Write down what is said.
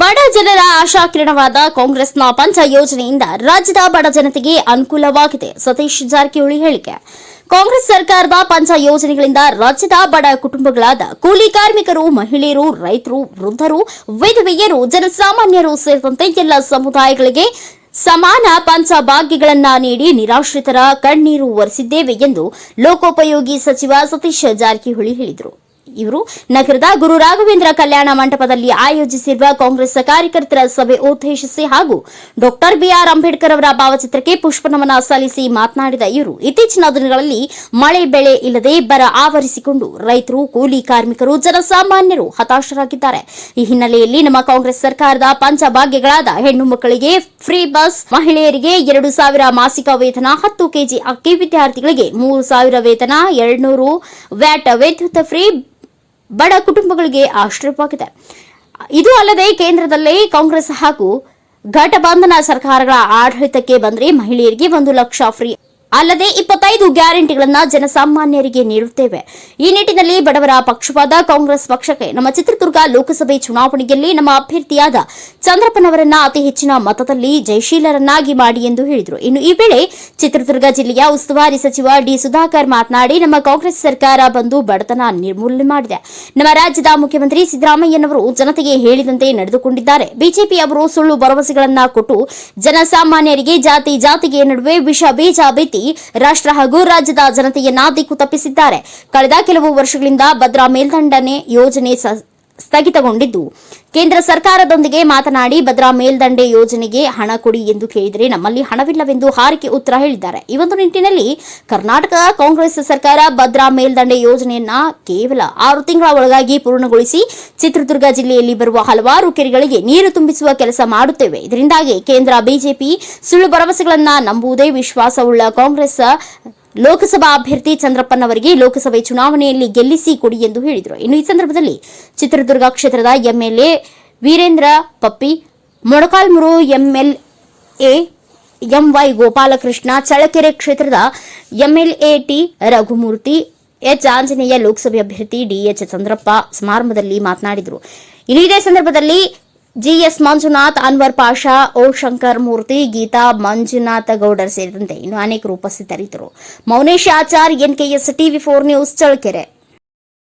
ಬಡ ಜನರ ಆಶಾಕಿರಣವಾದ ಕಾಂಗ್ರೆಸ್ನ ಪಂಚ ಯೋಜನೆಯಿಂದ ರಾಜ್ಯದ ಬಡ ಜನತೆಗೆ ಅನುಕೂಲವಾಗಿದೆ. ಸತೀಶ್ ಜಾರಕಿಹೊಳಿ ಹೇಳಿಕೆ. ಕಾಂಗ್ರೆಸ್ ಸರ್ಕಾರದ ಪಂಚ ಯೋಜನೆಗಳಿಂದ ರಾಜ್ಯದ ಬಡ ಕುಟುಂಬಗಳಾದ ಕೂಲಿ ಕಾರ್ಮಿಕರು, ಮಹಿಳೆಯರು, ರೈತರು, ವೃದ್ಧರು, ವಿಧವೆಯರು, ಜನಸಾಮಾನ್ಯರು ಸೇರಿದಂತೆ ಎಲ್ಲ ಸಮುದಾಯಗಳಿಗೆ ಸಮಾನ ಪಂಚಭಾಗ್ಯಗಳನ್ನ ನೀಡಿ ನಿರಾಶ್ರಿತರ ಕಣ್ಣೀರು ಒರೆಸಿದ್ದೇವೆ ಎಂದು ಲೋಕೋಪಯೋಗಿ ಸಚಿವ ಸತೀಶ್ ಜಾರಕಿಹೊಳಿ ಹೇಳಿದರು. ಇವರು ನಗರದ ಗುರು ರಾಘವೇಂದ್ರ ಕಲ್ಯಾಣ ಮಂಟಪದಲ್ಲಿ ಆಯೋಜಿಸಿರುವ ಕಾಂಗ್ರೆಸ್ ಕಾರ್ಯಕರ್ತರ ಸಭೆ ಉದ್ದೇಶಿಸಿ ಹಾಗೂ ಡಾಕ್ಟರ್ ಬಿಆರ್ ಅಂಬೇಡ್ಕರ್ ಅವರ ಭಾವಚಿತ್ರಕ್ಕೆ ಪುಷ್ಪನಮನ ಸಲ್ಲಿಸಿ ಮಾತನಾಡಿದ ಇವರು, ಇತ್ತೀಚಿನ ದಿನಗಳಲ್ಲಿ ಮಳೆ ಬೆಳೆ ಇಲ್ಲದೆ ಬರ ಆವರಿಸಿಕೊಂಡು ರೈತರು, ಕೂಲಿ ಕಾರ್ಮಿಕರು, ಜನಸಾಮಾನ್ಯರು ಹತಾಶರಾಗಿದ್ದಾರೆ. ಈ ಹಿನ್ನೆಲೆಯಲ್ಲಿ ನಮ್ಮ ಕಾಂಗ್ರೆಸ್ ಸರ್ಕಾರದ ಪಂಚಭಾಗ್ಯಗಳಾದ ಹೆಣ್ಣು ಮಕ್ಕಳಿಗೆ ಫ್ರೀ ಬಸ್, ಮಹಿಳೆಯರಿಗೆ ಎರಡು ಸಾವಿರ ಮಾಸಿಕ ವೇತನ, ಹತ್ತು ಕೆಜಿ ಅಕ್ಕಿ ವಿದ್ಯಾರ್ಥಿಗಳಿಗೆ ಮೂರು ಸಾವಿರ ವೇತನ ಎರಡ್ನೂರು ವ್ಯಾಟ್ ವಿದ್ಯುತ್ ಫ್ರೀ ಬಡ ಕುಟುಂಬಗಳಿಗೆ ಆಶ್ರಯವಾಗಿದೆ. ಇದು ಅಲ್ಲದೆ ಕೇಂದ್ರದಲ್ಲಿ ಕಾಂಗ್ರೆಸ್ ಹಾಗೂ ಘಟಬಂಧನ ಸರ್ಕಾರಗಳ ಆಡಳಿತಕ್ಕೆ ಬಂದರೆ ಮಹಿಳೆಯರಿಗೆ ಒಂದು ಲಕ್ಷ ಫ್ರೀ ಅಲ್ಲದೆ ಇಪ್ಪತ್ತೈದು ಗ್ಯಾರಂಟಿಗಳನ್ನ ಜನಸಾಮಾನ್ಯರಿಗೆ ನೀಡುತ್ತೇವೆ. ಈ ನಿಟ್ಟಿನಲ್ಲಿ ಬಡವರ ಪಕ್ಷವಾದ ಕಾಂಗ್ರೆಸ್ ಪಕ್ಷಕ್ಕೆ ನಮ್ಮ ಚಿತ್ರದುರ್ಗ ಲೋಕಸಭೆ ಚುನಾವಣೆಯಲ್ಲಿ ನಮ್ಮ ಅಭ್ಯರ್ಥಿಯಾದ ಚಂದ್ರಪ್ಪನವರನ್ನ ಅತಿ ಹೆಚ್ಚಿನ ಮತದಲ್ಲಿ ಜಯಶೀಲರನ್ನಾಗಿ ಮಾಡಿ ಎಂದು ಹೇಳಿದರು. ಇನ್ನು ಈ ವೇಳೆ ಚಿತ್ರದುರ್ಗ ಜಿಲ್ಲೆಯ ಉಸ್ತುವಾರಿ ಸಚಿವ ಡಿ ಸುಧಾಕರ್ ಮಾತನಾಡಿ, ನಮ್ಮ ಕಾಂಗ್ರೆಸ್ ಸರ್ಕಾರ ಬಂದು ಬಡತನ ನಿರ್ಮೂಲನೆ ಮಾಡಿದೆ. ನಮ್ಮ ರಾಜ್ಯದ ಮುಖ್ಯಮಂತ್ರಿ ಸಿದ್ದರಾಮಯ್ಯನವರು ಜನತೆಗೆ ಹೇಳಿದಂತೆ ನಡೆದುಕೊಂಡಿದ್ದಾರೆ. ಬಿಜೆಪಿ ಅವರು ಸುಳ್ಳು ಭರವಸೆಗಳನ್ನ ಕೊಟ್ಟು ಜನಸಾಮಾನ್ಯರಿಗೆ ಜಾತಿ ಜಾತಿಗೆ ನಡುವೆ ವಿಷ ಬೀಜ ಬಿತ್ತಿ ರಾಷ್ಟ್ರ ಹಾಗೂ ರಾಜ್ಯದ ಜನತೆಯನ್ನ ದಿಕ್ಕು ತಪ್ಪಿಸಿದ್ದಾರೆ. ಕಳೆದ ಕೆಲವು ವರ್ಷಗಳಿಂದ ಭದ್ರಾ ಮೇಲ್ದಂಡನೆ ಯೋಜನೆ ಸ್ಥಗಿತಗೊಂಡಿದ್ದು. ಕೇಂದ್ರ ಸರ್ಕಾರದೊಂದಿಗೆ ಮಾತನಾಡಿ ಭದ್ರಾ ಮೇಲ್ದಂಡೆ ಯೋಜನೆಗೆ ಹಣ ಕೊಡಿ ಎಂದು ಕೇಳಿದರೆ ನಮ್ಮಲ್ಲಿ ಹಣವಿಲ್ಲವೆಂದು ಹಾರಿಕೆ ಉತ್ತರ ಹೇಳಿದ್ದಾರೆ. ಈ ಒಂದು ನಿಟ್ಟಿನಲ್ಲಿ ಕರ್ನಾಟಕ ಕಾಂಗ್ರೆಸ್ ಸರ್ಕಾರ ಭದ್ರಾ ಮೇಲ್ದಂಡೆ ಯೋಜನೆಯನ್ನ ಕೇವಲ ಆರು ತಿಂಗಳ ಒಳಗಾಗಿ ಪೂರ್ಣಗೊಳಿಸಿ ಚಿತ್ರದುರ್ಗ ಜಿಲ್ಲೆಯಲ್ಲಿ ಬರುವ ಹಲವಾರು ಕೆರೆಗಳಿಗೆ ನೀರು ತುಂಬಿಸುವ ಕೆಲಸ ಮಾಡುತ್ತೇವೆ. ಇದರಿಂದಾಗಿ ಕೇಂದ್ರ ಬಿಜೆಪಿ ಸುಳ್ಳು ಭರವಸೆಗಳನ್ನ ನಂಬುವುದೇ ವಿಶ್ವಾಸವುಳ್ಳ ಕಾಂಗ್ರೆಸ್ ಲೋಕಸಭಾ ಅಭ್ಯರ್ಥಿ ಚಂದ್ರಪ್ಪನವರಿಗೆ ಲೋಕಸಭೆ ಚುನಾವಣೆಯಲ್ಲಿ ಗೆಲ್ಲಿಸಿ ಕೊಡಿ ಎಂದು ಹೇಳಿದರು. ಇನ್ನು ಈ ಸಂದರ್ಭದಲ್ಲಿ ಚಿತ್ರದುರ್ಗ ಕ್ಷೇತ್ರದ MLA Veerendra Puppy Molakalmuru MLA MY Gopalakrishna, Challakere ಕ್ಷೇತ್ರದ MLA T Raghumurthy, H Anjaneya ಲೋಕಸಭೆ ಅಭ್ಯರ್ಥಿ ಡಿಎಚ್ ಚಂದ್ರಪ್ಪ ಸಮಾರಂಭದಲ್ಲಿ ಮಾತನಾಡಿದರು. ಇನ್ನು ಇದೇ ಸಂದರ್ಭದಲ್ಲಿ ಜಿಎಸ್ ಮಂಜುನಾಥ್, ಅನ್ವರ್ ಪಾಷಾ ಓ ಶಂಕರ್ ಮೂರ್ತಿ, ಗೀತಾ ಮಂಜುನಾಥ ಗೌಡರ್ ಸೇರಿದಂತೆ ಇನ್ನು ಅನೇಕರು ಉಪಸ್ಥಿತರಿದ್ದರು. Mounesh Achar NKS TV four news, Challakere.